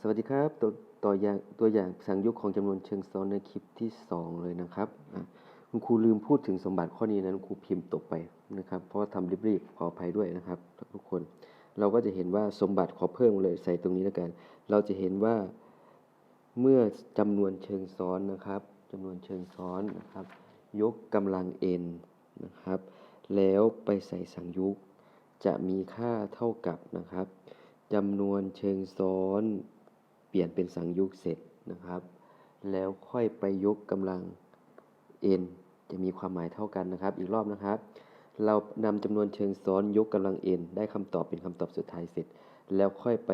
สวัสดีครับตัวตัวอย่างตัวอย่างสังยุกของจำนวนเชิงซ้อนในคลิปที่ 2 เลยนะครับคุณครูลืมพูดถึงสมบัติข้อนี้นั้นครูพิมพ์ตกไปนะครับ เพราะว่าทำรีบๆขออภัยด้วยนะครับ ทุกคน เราก็จะเห็นว่าสมบัติขอเพิ่มเลยใส่ตรงนี้แล้วกัน เราจะเห็นว่าเมื่อจำนวนเชิงซ้อนนะครับจำนวนเชิงซ้อนนะครับ ยกกำลัง n นะครับ แล้วไปใส่สังยุกจะมีค่าเท่ากับนะครับ จำนวนเชิงซ้อนเปลี่ยนเป็นสังยุกเสร็จนะครับ แล้วค่อยไปยกกำลัง n จะมีความหมายเท่ากันนะครับ อีกรอบนะครับ เรานำจำนวนเชิงซ้อนยกกำลัง n ได้คำตอบเป็นคำตอบสุดท้ายเสร็จ แล้วค่อยไป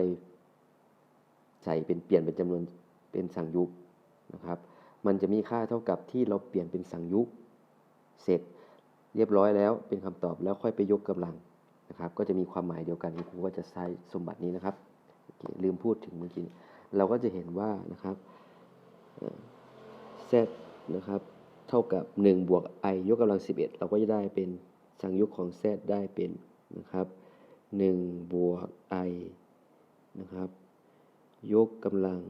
ใส่เป็นเปลี่ยนเป็นจำนวนเป็นสังยุกนะครับ มันจะมีค่าเท่ากับที่เราเปลี่ยนเป็นสังยุกเสร็จ เรียบร้อยแล้วเป็นคำตอบแล้วค่อยไปยกกำลัง นะครับก็จะมีความหมายเดียวกันครูก็จะใช้สมบัตินี้นะครับ ลืมพูดถึงเมื่อกี้เราก็จะเห็นว่านะครับเซตนะครับเท่ากับ 1 บวก i ยกกำลัง 11 เราก็จะได้เป็นสังยุกของ z ได้เป็นนะครับ1บวก i นะครับยกกำลัง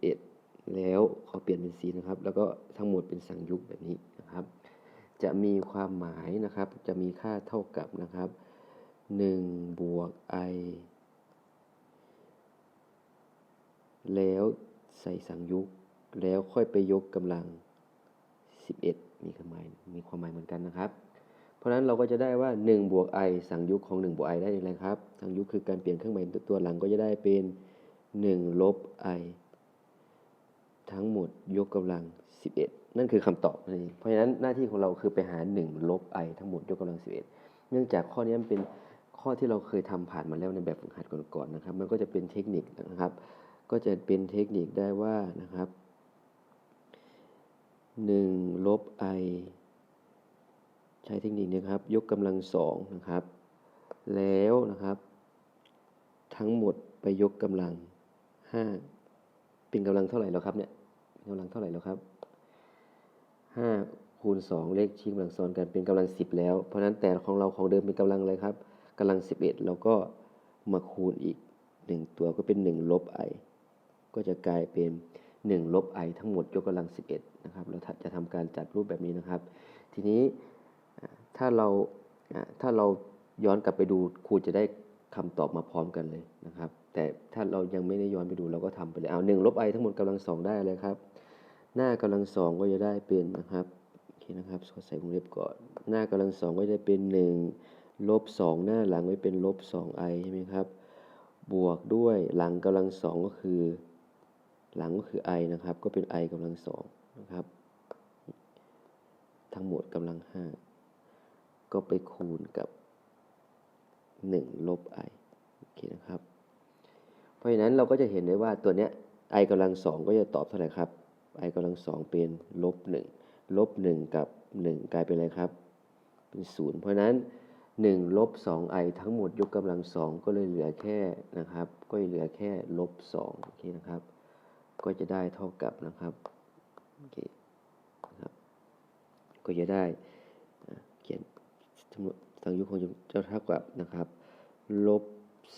11 แล้วขอเปลี่ยนเป็นสีนะครับ แล้วก็ทั้งหมดเป็นสังยุกแบบนี้นะครับ จะมีความหมายนะครับ จะมีค่าเท่ากับนะครับ 1บวก i แล้วใส่สังยุกแล้วค่อยไปยกกำลัง 11 มีความหมายมีความหมายเหมือนกันนะครับ เพราะนั้นเราก็จะได้ว่า 1 บวก i สังยุกของ 1 บวก i ได้อย่างไรครับ สังยุกคือการเปลี่ยนเครื่องหมายตัวหลังก็จะได้เป็น 1 ลบ i ทั้งหมดยกกำลัง 11 นั่นคือคำตอบเองเพราะฉะนั้นหน้าที่ของเราคือไปหา 1 ลบ i ทั้งหมดยกกำลัง 11 เนื่องจากข้อนี้มันเป็น ข้อที่เราเคยทำผ่านมาแล้วในแบบฝึกหัดก่อนๆนะครับ มันก็จะเป็นเทคนิคนะครับ ก็จะเป็นเทคนิคได้ว่านะครับ1ลบ i ใช้เทคนิคนี้ครับ ยกกำลังสองนะครับ แล้วนะครับ ทั้งหมดไปยกกำลัง 5 เป็นกำลังเท่าไหร่แล้วครับเนี่ยกำลังเท่าไหร่แล้วครับ5คูณ2เลขชี้กำลังซ้อนกันเป็นกำลัง 10 แล้ว เพราะฉะนั้นแต่ของเราของเดิมเป็นกำลังอะไรครับ กำลัง 11เราก็มาคูณอีก 1 ตัวก็เป็น 1 ลบ i ก็จะกลายเป็น 1 ลบ i ทั้งหมดยกกำลัง 11 นะครับ เราจะทำการจัดรูปแบบนี้นะครับ ทีนี้ถ้าเราถ้าเราย้อนกลับไปดูครูจะได้คำตอบมาพร้อมกันเลยนะครับ แต่ถ้าเรายังไม่ได้ย้อนไปดูเราก็ทำไปเลยเอาหนึ่งลบ i ทั้งหมดกำลังสองได้เลยครับ หน้ากำลังสองก็จะได้เป็นนะครับโอเคนะครับใส่วงเล็บก่อน หน้ากำลังสองก็จะเป็นหนึ่ง ลบสองหน้าหลังไว้เป็นลบสองไอใช่ไหมครับ บวกด้วยหลังกำลังสองก็คือ หลังก็คือ i นะครับ ก็เป็น i กำลังสองนะครับ ทั้งหมดกำลังห้าก็ไปคูณกับ 1 ลบ i โอเคนะครับ เพราะฉะนั้นเราก็จะเห็นได้ว่าตัวเนี้ย i กำลังสองก็จะตอบเท่าไหร่ครับ i กำลังสองเป็นลบหนึ่งลบหนึ่งกับหนึ่งกลายเป็นอะไรครับ เป็นศูนย์เพราะฉะนั้น 1ลบ 2 i ทั้งหมดยกกำลังสองก็เลยเหลือแค่นะครับ ก็เหลือแค่ลบ2โอเคนะครับ ก็จะได้เท่ากับนะครับโอเคนะครับ ก็จะได้เขียนจำนวนสังยุของเจ้าเท่ากับนะครับลบ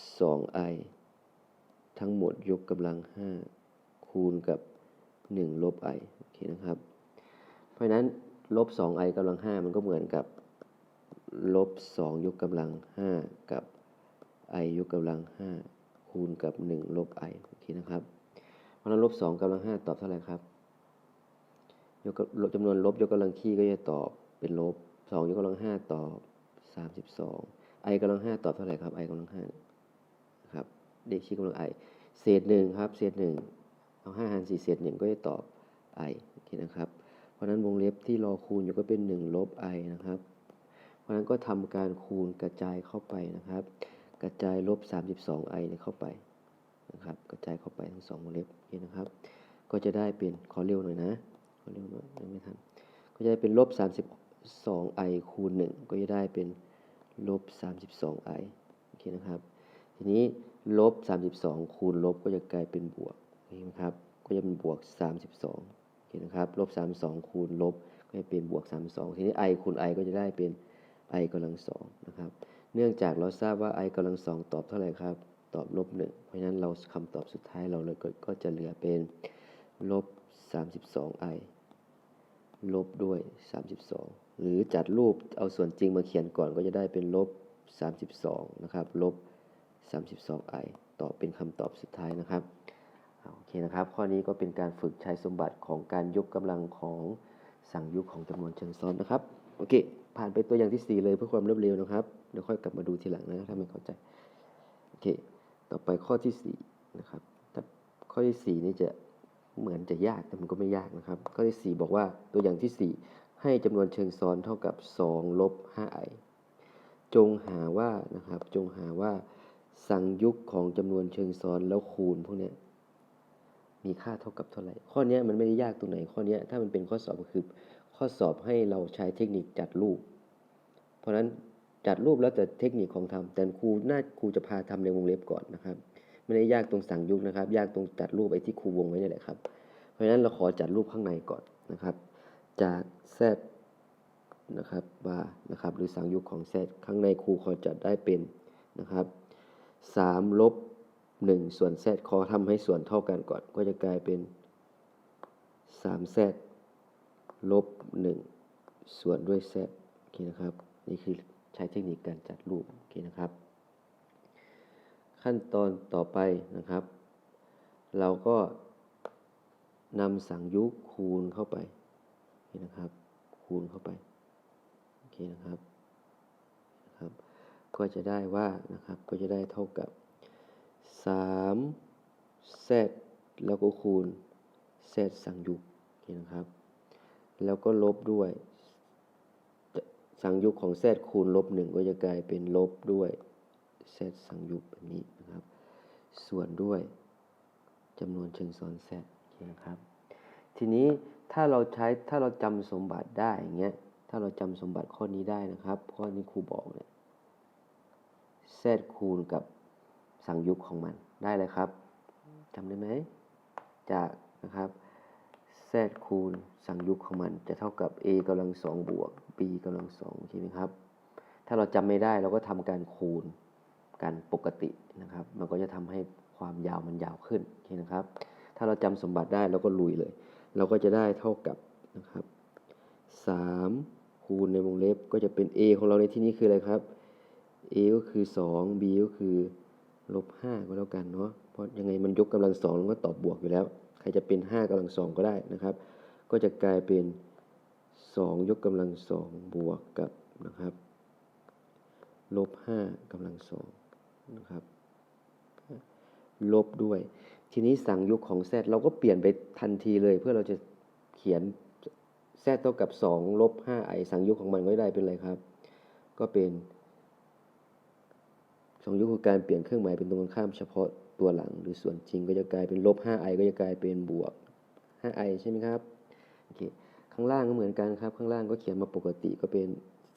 2 i ทั้งหมดยกกำลัง 5 คูณกับ 1 ลบ i โอเคนะครับ เพราะฉะนั้นลบ 2 i กำลัง 5 มันก็เหมือนกับ ลบ 2 ยกกำลัง 5 กับ i ยกกำลัง 5 คูณกับ 1 ลบ i โอเคนะครับเพราะนั้นลบ 2กำลัง 5 ตอบเท่าไหร่ครับยกจำนวนลบยกกำลังคี่ก็จะตอบเป็นลบ 2 ยกกำลัง 5 ตอบ 32 i กำลัง 5 ตอบเท่าไหร่ครับ i กำลัง5ครับเด็กชี้กำลัง i เศษ1ครับ เศษ1เอา5หาร4เศษ1ก็จะตอบ i โอเคนะครับ เพราะนั้นวงเล็บที่รอคูณอยู่ก็เป็น 1 ลบ i นะครับ ราะนั้นก็ทำการคูณกระจายเข้าไปนะครับ กระจายลบ 32i เนี่ยเข้าไปนะครับ กระจายเข้าไปทั้งสองวงเล็บนี่นะครับ ก็จะได้เป็นขอเร็วหน่อยนะขอเร็วหน่อยยังไม่ทันก็จะได้เป็นลบ 32i คูณ 1 ก็จะได้เป็นลบ 32i โอเคนะครับ ทีนี้ลบ 32 คูณลบก็จะกลายเป็นบวกนี่นะครับ ก็จะเป็นบวก 32โอเคนะครับลบ 32 คูณลบก็จะเป็นบวก 32 ทีนี้ i คูณ i ก็จะได้เป็น i กำลังสองนะครับ เนื่องจากเราทราบว่า i กำลังสองตอบเท่าไหร่ครับ ตอบลบหนึ่งเพราะฉะนั้นเราคำตอบสุดท้ายเราเลยก็ก็จะเหลือเป็นลบ 32i ลบด้วย 32 หรือจัดรูปเอาส่วนจริงมาเขียนก่อนก็จะได้เป็นลบ 32 นะครับ ลบ 32i ตอบเป็นคำตอบสุดท้ายนะครับ โอเคนะครับ ข้อนี้ก็เป็นการฝึกใช้สมบัติของการยกกำลังของสั่งยุคของจำนวนเชิงซ้อนนะครับ โอเค ผ่านไปตัวอย่างที่ 4 เลยเพื่อความรวดเร็วนะครับเดี๋ยวค่อยกลับมาดูทีหลังนะถ้าไม่เข้าใจโอเคต่อไปข้อที่4นะครับถ้าข้อที่ 4 นี่จะเหมือนจะยากแต่มันก็ไม่ยากนะครับ ข้อที่ 4 บอกว่าตัวอย่างที่ 4 ให้จำนวนเชิงซ้อนเท่ากับ2ลบ 5i จงหาว่านะครับจงหาว่าสังยุคของจำนวนเชิงซ้อนแล้วคูณพวกนี้มีค่าเท่ากับเท่าไหร่ ข้อนี้มันไม่ได้ยากตรงไหน ข้อนี้ถ้ามันเป็นข้อสอบก็คือ ข้อสอบให้เราใช้เทคนิคจัดรูป เพราะฉะนั้นจัดรูปแล้วแต่เทคนิคของทำแต่ครูน่าครูจะพาทำในวงเล็บก่อนนะครับ ไม่ได้ยากตรงสั่งยุคนะครับ ยากตรงจัดรูปไอ้ที่ครูวงไว้นี่แหละครับ เพราะฉะนั้นเราขอจัดรูปข้างในก่อนนะครับ จาก z นะครับบาร์นะครับ หรือสั่งยุคของ z ข้างในครูขอจัดได้เป็นนะครับ3ลบ1ส่วน z ขอทำให้ส่วนเท่ากันก่อน ก็จะกลายเป็น3 z ลบ1ส่วนด้วย z โอเคนะครับ นี่คือใช้เทคนิคการจัดรูปโอเคนะครับ ขั้นตอนต่อไปนะครับ เราก็นำสังยุคคูณเข้าไปโอเคนะครับ คูณเข้าไปโอเคนะครับนะครับ ก็จะได้ว่านะครับก็จะได้เท่ากับ3 z แล้วก็คูณ z สังยุคโอเคนะครับ แล้วก็ลบด้วย สังยุคของ z คูณลบหนึ่งก็จะกลายเป็นลบด้วย z สังยุคแบบนี้นะครับ ส่วนด้วยจำนวนเชิงซ้อน z โอเคนะครับ ทีนี้ถ้าเราใช้ถ้าเราจำสมบัติได้อย่างเงี้ยถ้าเราจำสมบัติข้อนี้ได้นะครับ ข้อนี้ครูบอกเนี่ย z คูณกับสังยุคของมันได้เลยครับจำได้ไหมจากนะครับ z คูณสังยุคของมันจะเท่ากับ a กำลังสองบวก b กำลังสองใช่ไหมครับ ถ้าเราจำไม่ได้เราก็ทำการคูณกันปกตินะครับ มันก็จะทำให้ความยาวมันยาวขึ้นโอเคนะครับ ถ้าเราจำสมบัติได้เราก็ลุยเลย เราก็จะได้เท่ากับนะครับ3คูณในวงเล็บก็จะเป็น a ของเราในที่นี้คืออะไรครับ a ก็คือ 2 b ก็คือลบ5ก็แล้วกันเนาะเพราะยังไงมันยกกำลังสองมันก็ตอบบวกอยู่แล้ว ใครจะเป็น 5กำลังสองก็ได้นะครับ ก็จะกลายเป็น 2 ยกกำลังสองบวกกับนะครับลบ5กำลังสองนะครับลบด้วย ทีนี้สั่งยุคของ z เราก็เปลี่ยนไปทันทีเลย เพื่อเราจะเขียน z เท่ากับ 2 ลบ 5 i สั่งยุคของมันก็ได้เป็นอะไรครับ ก็เป็นสองยุคคือการเปลี่ยนเครื่องหมายเป็นตรงกันข้ามเฉพาะตัวหลัง หรือส่วนจริงก็จะกลายเป็นลบ 5i ก็จะกลายเป็นบวก 5i ใช่ไหมครับโอเค ข้างล่างก็เหมือนกันครับ ข้างล่างก็เขียนมาปกติก็เป็น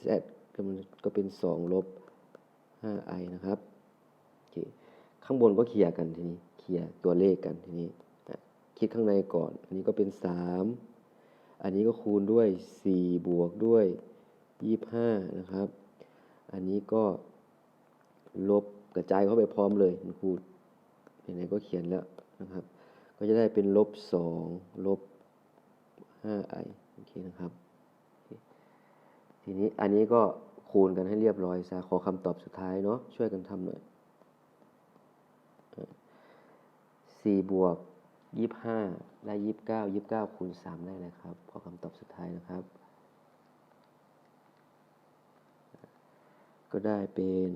z ก็มันก็เป็น2ลบ 5i นะครับโอเคข้างบนก็เคลียร์กันทีนี้เคลียร์ตัวเลขกันทีนี้คิดข้างในก่อน อันนี้ก็เป็น 3 อันนี้ก็คูณด้วย 4 บวกด้วย 25 นะครับ อันนี้ก็ลบกระจายเข้าไปพร้อมเลยคุณครูไหนๆก็เขียนแล้วนะครับ ก็จะได้เป็นลบ 2 ลบ 5i อเคนะครับ ทีนี้อันนี้ก็คูณกันให้เรียบร้อยซะขอคำตอบสุดท้ายเนาะช่วยกันทำหน่อยสี่บวกยี่สิบห้าได้ยี่สิบเก้ายี่สิบเก้าคูณสามได้เลยครับ ขอคำตอบสุดท้ายนะครับ ก็ได้เป็น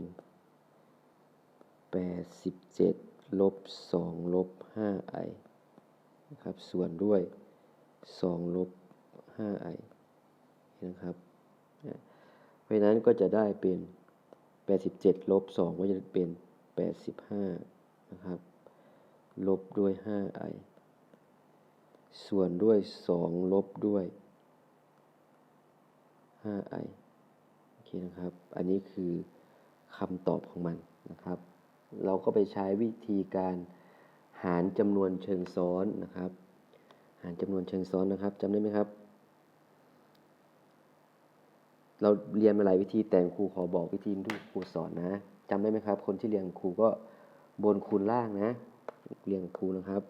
แปดสิบเจ็ดลบสองลบห้าไอนะครับ ส่วนด้วยสองลบ ห้าไอนะครับ เพราะนั้นก็จะได้เป็น 87 ลบ 2 ก็จะเป็น 85 นะครับ ลบด้วย 5i ส่วนด้วย 2 ลบด้วย 5i โอเคนะครับ อันนี้คือคำตอบของมันนะครับ เราก็ไปใช้วิธีการหารจำนวนเชิงซ้อนนะครับ หารจำนวนเชิงซ้อนนะครับจำได้ไหมครับ เราเรียนมาหลายวิธีแต่ครูขอบอกวิธีที่ครูสอนนะจำได้ไหมครับ คนที่เรียนครูก็บนคูณล่างนะ เรียงครูนะครับ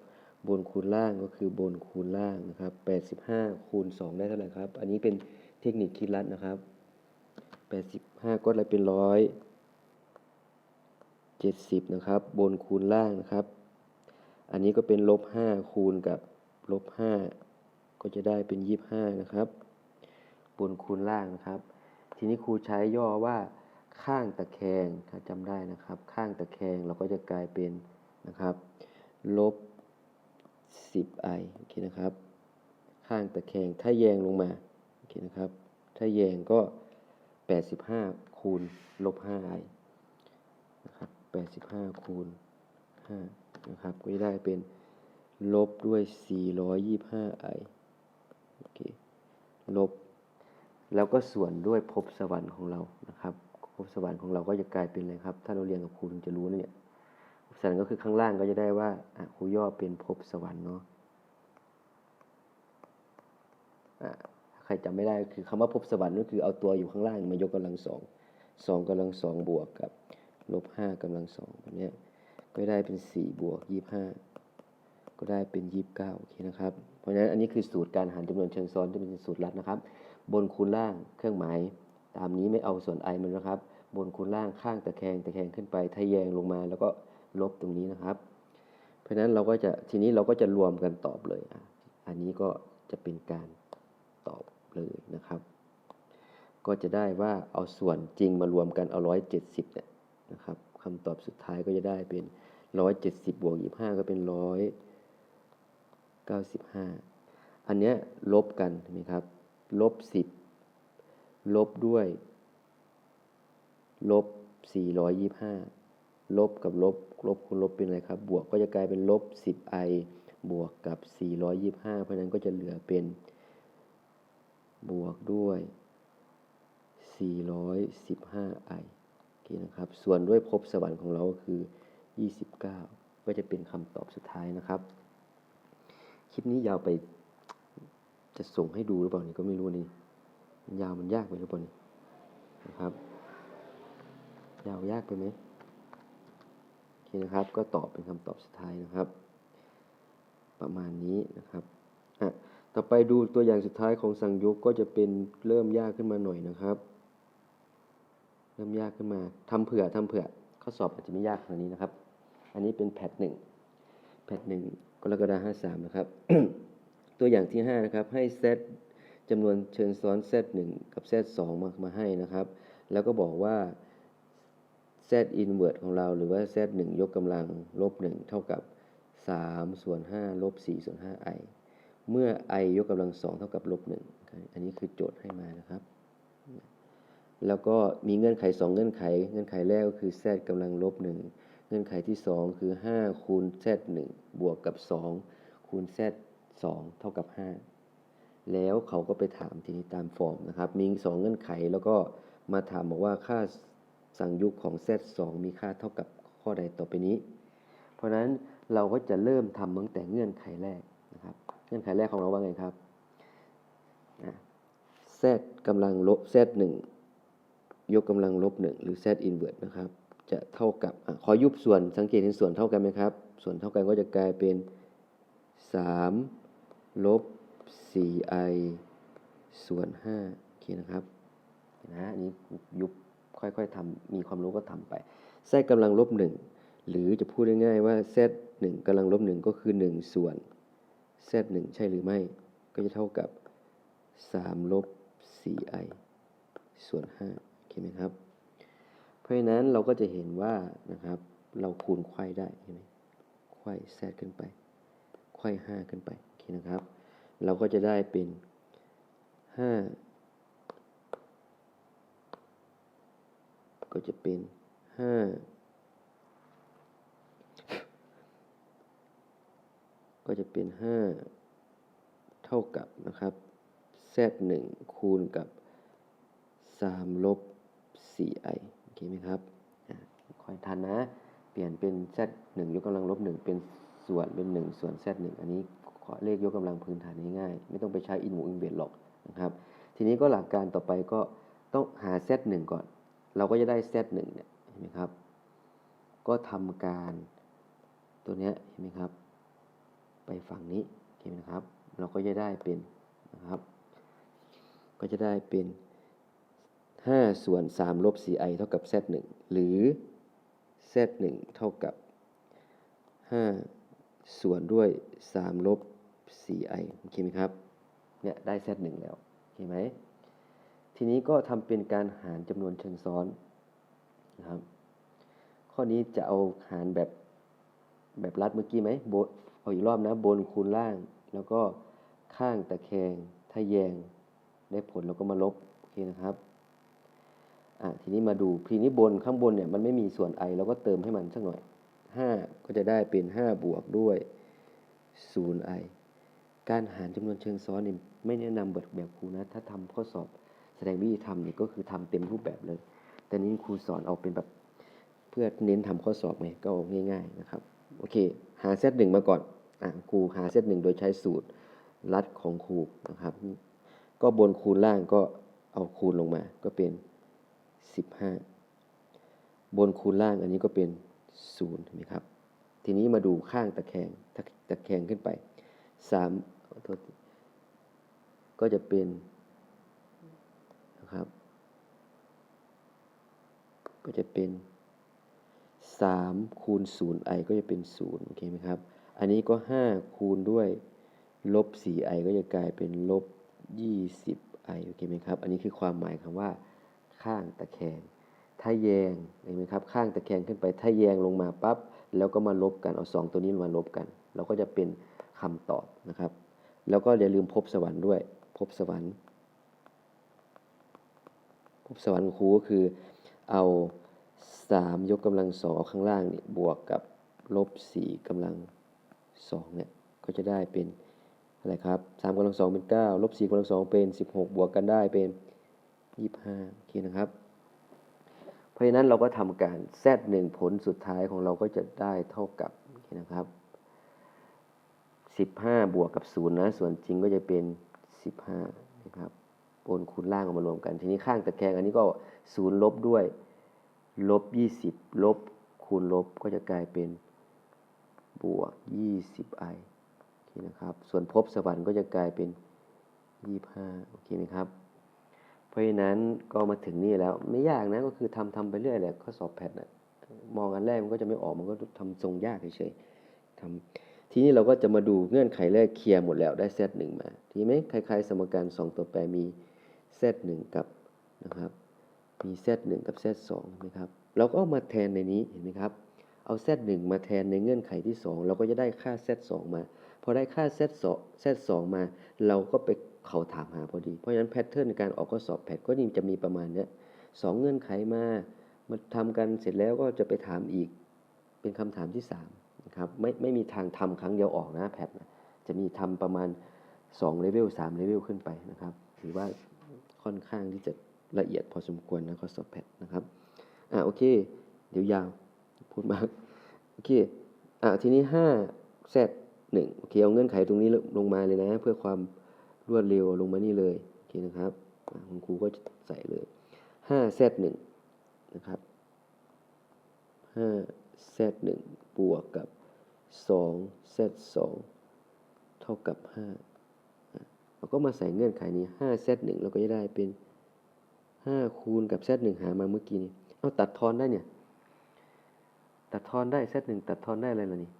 บนคูณล่างก็คือบนคูณล่างนะครับแปดสิบห้าคูณสองได้เท่าไหร่ครับ อันนี้เป็นเทคนิคคิดลัดนะครับแปดสิบห้าก็เลยเป็นร้อยเจ็ดสิบนะครับ บนคูณล่างนะครับ อันนี้ก็เป็นลบห้าคูณกับลบห้าก็จะได้เป็นยี่ห้านะครับ บนคูณล่างนะครับ ทีนี้ครูใช้ย่อว่าข้างตะแคงถ้าจำได้นะครับ ข้างตะแคงเราก็จะกลายเป็นนะครับลบ 10i โอเคนะครับ ข้างตะแคงถ้าแยงลงมาโอเคนะครับ ถ้าแยงก็ 85 คูณลบ 5i นะครับ85 คูณ 5 นะครับ ก็จะได้เป็นลบด้วย 425i โอเคลบ แล้วก็ส่วนด้วยภพสวรรค์ของเรานะครับภพสวรรค์ของเราก็จะกลายเป็นอะไรครับ ถ้าเราเรียนกับครูถึงจะรู้เนี่ยภพสวรรค์ก็คือข้างล่างก็จะได้ว่าอะครูย่อเป็นภพสวรรค์เนาะอะใครจำไม่ได้คือคำว่าภพสวรรค์ก็คือเอาตัวอยู่ข้างล่างมายกกำลังสองสองกำลังสองบวกกับลบห้ากำลังสองแบบเนี้ยก็ได้เป็นสี่บวกยี่ห้าก็ได้เป็นยี่สิบเก้าโอเคนะครับ เพราะฉะนั้นอันนี้คือสูตรการหารจำนวนเชิงซ้อนที่เป็นสูตรลัดนะครับ บนคูณล่างเครื่องหมาย ตามนี้ไม่เอาส่วน i มันนะครับ บนคูณล่างข้างตะแคงตะแคงขึ้นไปทะแยงลงมาแล้วก็ลบตรงนี้นะครับ เพราะฉะนั้นเราก็จะทีนี้เราก็จะรวมกันตอบเลย อันนี้ก็จะเป็นการตอบเลยนะครับ ก็จะได้ว่าเอาส่วนจริงมารวมกันเอา 170เนี่ยนะครับคำตอบสุดท้ายก็จะได้เป็น 170บวก25 ก็เป็น 195 อันเนี้ยลบกันเห็นไหมครับ ลบ10ลบด้วย ลบ425ลบกับลบ ลบคูณลบเป็นอะไรครับ บวกก็จะกลายเป็นลบ 10i บวกกับ425เพราะนั้นก็จะเหลือเป็น บวกด้วย 415i โอเคนะครับ ส่วนด้วยภพสวรรค์ของเราก็คือ29ก็จะเป็นคำตอบสุดท้ายนะครับ คลิปนี้ยาวไป จะส่งให้ดูหรือเปล่านี่ก็ไม่รู้นี่ยาวมันยากไปหรือเปล่านี่นะครับ ยาวยากไปไหมโอเคนะครับ ก็ตอบเป็นคำตอบสุดท้ายนะครับ ประมาณนี้นะครับอะต่อไปดูตัวอย่างสุดท้ายของสังยุกก็จะเป็นเริ่มยากขึ้นมาหน่อยนะครับ เริ่มยากขึ้นมาทำเผื่อทำเผื่อข้อสอบอาจจะไม่ยากขนาดนี้นะครับ อันนี้เป็นแพทหนึ่งแพทหนึ่งกรกฎาห้าสามนะครับ ตัวอย่างที่ 5 นะครับ ให้เซตจำนวนเชิงซ้อน z 1กับ z 2มามาให้นะครับ แล้วก็บอกว่า z inverse ของเราหรือว่า z 1ยกกำลังลบ1เท่ากับ 3 ส่วน5ลบ4ส่วน 5 i เมื่อ i ยกกำลัง 2 เท่ากับลบ1อันนี้คือโจทย์ให้มานะครับ แล้วก็มีเงื่อนไข 2 เงื่อนไข เงื่อนไขแรกก็คือ z กำลังลบ1เงื่อนไขที่ 2 คือ 5 คูณ z 1บวกกับ 2 คูณ z 2 เท่ากับ 5 แล้วเขาก็ไปถามทีนี้ตามฟอร์มนะครับ มี2เงื่อนไขแล้วก็มาถามบอกว่าค่าสั่งยุคของ z 2 มีค่าเท่ากับข้อใดต่อไปนี้ เพราะฉะนั้นเราก็จะเริ่มทำตั้งแต่เงื่อนไขแรกนะครับ เงื่อนไขแรกของเราว่าไงครับ z กำลังลบ z 1 ยกกำลังลบ 1 หรือ z inverse นะครับ จะเท่ากับอขอยุบส่วนสังเกตเห็นส่วนเท่ากันไหมครับ ส่วนเท่ากันก็จะกลายเป็น 3 ลบ 4i ส่วน 5 โอเคนะครับนะอันนี้ยุบค่อยๆทำมีความรู้ก็ทำไป z กำลังลบ 1 หรือจะพูดง่ายๆว่า z 1กำลังลบ 1 ก็คือ 1 ส่วน z 1ใช่หรือไม่ ก็จะเท่ากับ 3 ลบ 4i ส่วน 5 โอเคไหมครับ เพราะฉะนั้นเราก็จะเห็นว่านะครับ เราคูณไขว้ได้ใช่ไหมไขว้ z ขึ้นไป ไขว้ 5 ขึ้นไป นะครับ เราก็จะได้เป็น 5 ก็จะเป็น 5 ก็จะเป็น 5 เท่ากับนะครับ z 1คูณกับ 3 ลบ 4i โอเคไหมครับอคอยทันนะ เปลี่ยนเป็น z 1ยกกำลังลบ 1 เป็นส่วนเป็น 1 ส่วน z 1อันนี้ ขอเลขยกกำลังพื้นฐานง่ายๆไม่ต้องไปใช้อินหมูอินเวดหรอกนะครับ ทีนี้ก็หลักการต่อไปก็ต้องหา z 1ก่อน เราก็จะได้ z 1เนี่ยเห็นไหมครับ ก็ทำการตัวเนี้ยเห็นไหมครับ ไปฝั่งนี้เห็นไหมครับ เราก็จะได้เป็นนะครับ ก็จะได้เป็น5ส่วน3ลบ 4i เท่ากับ z1 หรือ z1 เท่ากับ 5 ส่วนด้วย 3 ลบ 4i โอเคไหมครับ เนี่ยได้ z1 แล้ว โอเคไหม ทีนี้ก็ทำเป็นการหารจำนวนเชิงซ้อนนะครับ ข้อนี้จะเอาหารแบบแบบรัดเมื่อกี้ไหมโบนเอาอีกรอบนะ บนคูณล่าง แล้วก็ข้างตะแคงถ้าแยง ได้ผลเราก็มาลบ โอเคนะครับ อะ ทีนี้มาดูทีนี้บนข้างบนเนี่ยมันไม่มีส่วน i เราก็เติมให้มันสักหน่อย 5 ก็จะได้เป็น 5 บวกด้วย 0i การหารจำนวนเชิงซ้อนเนี่ยไม่แนะนำแบบแบบครูนะ ถ้าทำข้อสอบแสดงวิธีทำเนี่ยก็คือทำเต็มรูปแบบเลย แต่นี้ครูสอนเอาเป็นแบบเพื่อเน้นทำข้อสอบไงก็เอาง่าย ๆนะครับ โอเค หาเซตหนึ่งมาก่อน อะครูหาเซตหนึ่งโดยใช้สูตรลัดของครูนะครับ ก็บนคูณล่างก็เอาคูณลงมา ก็เป็น 15 บนคูณล่างอันนี้ก็เป็น0เห็นไหมครับ ทีนี้มาดูข้างตะแคงตะตะแคงขึ้นไป3 โทษก็จะเป็นนะครับ ก็จะเป็น3คูณ0 i ก็จะเป็น0โอเคไหมครับ อันนี้ก็ 5 คูณด้วยลบ 4i ก็จะกลายเป็นลบ 20i โอเคไหมครับ อันนี้คือความหมายคำว่า ข้างตะแคงถ้าแยงเห็นไหมครับ ข้างตะแคงขึ้นไป ถ้าแยงลงมาปั๊บ แล้วก็มาลบกัน เอา 2 ตัวนี้มาลบกัน เราก็จะเป็นคำตอบนะครับ แล้วก็อย่าลืมพบสวรรค์ด้วย พบสวรรค์ พบสวรรค์ครูก็คือเอา 3 ยกกำลังสองเอาข้างล่างนี่บวกกับลบ4กำลัง2เนี่ยก็จะได้เป็นอะไรครับ3กำลังสองเป็น9ลบ4กำลังสองเป็น 16 บวกกันได้เป็น25โอเคนะครับ เพราะฉะนั้นเราก็ทำการ z 1ผลสุดท้ายของเราก็จะได้เท่ากับโอเคนะครับ 15 บวกกับ 0 นะ ส่วนจริงก็จะเป็น 15 นะครับบนคูณล่างออกมารวมกัน ทีนี้ข้างตะแคงอันนี้ก็ 0 ลบด้วย ลบ 20 ลบ คูณลบก็จะกลายเป็นบวก 20i โอเคนะครับ ส่วนภพสวรรค์ก็จะกลายเป็น 25 โอเคไหมครับ เพราะฉะนั้นก็มาถึงนี่แล้วไม่ยากนะ ก็คือทำทำไปเรื่อยแหละข้อสอบแพทนะมองอันแรกมันก็จะไม่ออกมันก็ทำทรงยากเฉยๆทำ ทีนี้เราก็จะมาดูเงื่อนไขแรกเคลียร์หมดแล้วได้เซตหนึ่งมาทีไหมคล้ายๆ สมการ 2 ตัวแปรมีเซตหนึ่งกับนะครับมีเซตหนึ่งกับเซตสองนะครับเราก็เอามาแทนในนี้เห็นไหมครับเอาเซตหนึ่งมาแทนในเงื่อนไขที่ 2 เราก็จะได้ค่าเซตสองมาพอได้ค่าเซตสองเซตสองมา เราก็ไปเขาถามหาพอดี เพราะฉะนั้นแพทเทิร์นในการออกข้อสอบแพทก็ยิ่งจะมีประมาณเนี้ยสองเงื่อนไขมามาทำกันเสร็จแล้วก็จะไปถามอีก เป็นคำถามที่ 3 นะครับไม่ไม่มีทางทำครั้งเดียวออกนะแพทนะจะมีทำประมาณ2เลเวล3เลเวลขึ้นไปนะครับถือว่าค่อนข้างที่จะละเอียดพอสมควรนะข้อสอบแพทนะครับอ่าโอเค เดี๋ยวยาวพูดมากโอเคอ่าทีนี้5 z 1โอเคเอาเงื่อนไขตรงนี้ลงมาเลยนะ เพื่อความรวดเร็วลงมานี่เลยโอเคนะครับคุณครูก็จะใส่เลย5 z 1นะครับ5 z 1บวกกับ 2 z 2เท่ากับ 5 เราก็มาใส่เงื่อนไขนี้ 5 z 1เราก็จะได้เป็น 5 คูณกับ z 1หามาเมื่อกี้นี้ เอาตัดทอนได้เนี่ย ตัดทอนได้ z 1ตัดทอนได้อะไรล่ะนี่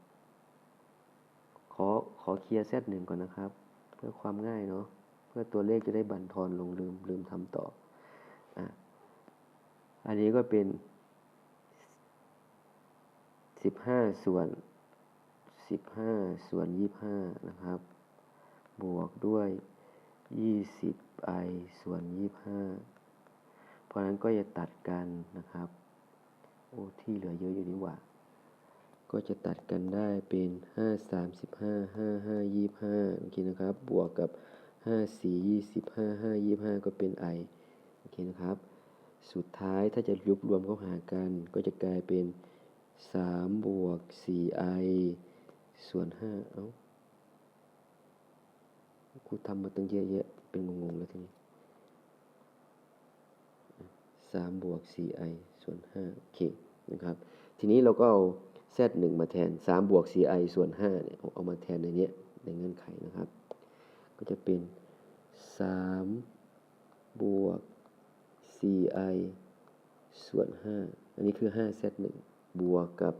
ขอขอเคลียร์ z 1ก่อนนะครับ เพื่อความง่ายเนาะ เพื่อตัวเลขจะได้บันทอนลงลืมลืมทำต่อ อะ อันนี้ก็เป็น15 ส่วน 15 ส่วน 25 นะครับ บวกด้วย 20i ส่วน 25 เพราะนั้นก็จะตัดกันนะครับ โอ้ที่เหลือเยอะอยู่นี่หว่า ก็จะตัดกันได้เป็น 5 35 5 5 25 โอเคนะครับ บวกกับ 5 4 25 5 25 ก็เป็น i โอเคนะครับ สุดท้ายถ้าจะยุบรวมเข้าหากัน ก็จะกลายเป็น3บวก 4i ส่วน5เอ้าครูทำมาตั้งเยอะแยะ เป็นงงๆแล้วทีนี้3บวก 4i ส่วน5โอเคนะครับ ทีนี้เราก็เอา z 1มาแทน3บวก 4i ส่วน5เนี่ยเอามาแทนในเนี้ยในเงื่อนไขนะครับ ก็จะเป็น3บวก 4i ส่วน 5 อันนี้คือ 5z 1 บวกกับ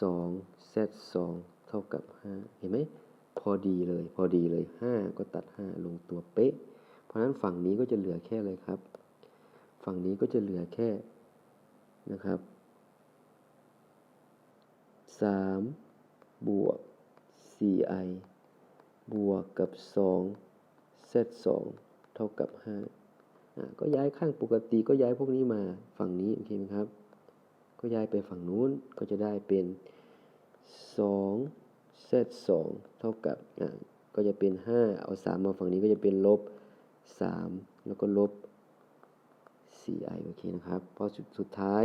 2z 2เท่ากับ 5 เห็นไหมพอดีเลย พอดีเลย 5 ก็ตัด 5 ลงตัวเป๊ะ เพราะฉะนั้นฝั่งนี้ก็จะเหลือแค่เลยครับ ฝั่งนี้ก็จะเหลือแค่นะครับ 3 บวก 4i บวกกับ 2 z 2เท่ากับ 5 ก็ย้ายข้างปกติก็ย้ายพวกนี้มาฝั่งนี้โอเคไหมครับ ก็ย้ายไปฝั่งนู้นก็จะได้เป็น 2 z 2เท่ากับอะก็จะเป็น 5 เอา 3 มาฝั่งนี้ก็จะเป็นลบ 3 แล้วก็ลบ 4i โอเคนะครับพราะสุดสุดท้าย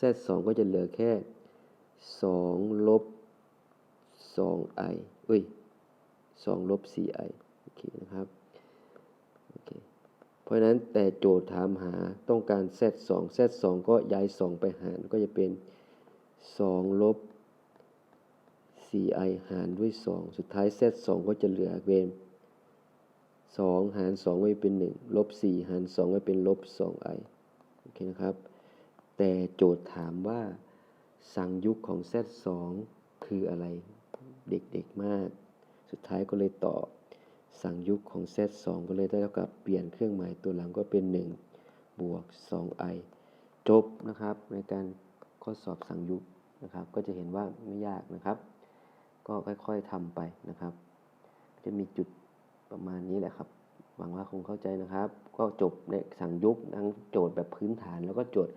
z 2ก็จะเหลือแค่ 2 ลบ 2i เอ้ย 2 ลบ 4i โอเคนะครับ โอเค เพราะฉะนั้นแต่โจทย์ถามหาต้องการ z 2 z 2ก็ย้าย 2 ไปหารก็จะเป็น 2 ลบ 4i หารด้วย 2 สุดท้าย z 2ก็จะเหลือเป็น 2 หาร 2 ไว้เป็น 1 ลบ 4 หาร 2 ไว้เป็นลบ 2i โอเคนะครับ แต่โจทย์ถามว่าสังยุคของ z 2คืออะไร เด็กๆมาก สุดท้ายก็เลยตอบสังยุคของ z 2ก็เลยได้เท่ากับเปลี่ยนเครื่องหมายตัวหลังก็เป็น 1 บวก 2i จบนะครับในการข้อสอบสังยุคนะครับ ก็จะเห็นว่าไม่ยากนะครับ ก็ค่อยๆทำไปนะครับ จะมีจุดประมาณนี้แหละครับหวังว่าคงเข้าใจนะครับ ก็จบในสั่งยุบทั้งโจทย์แบบพื้นฐานแล้วก็โจทย์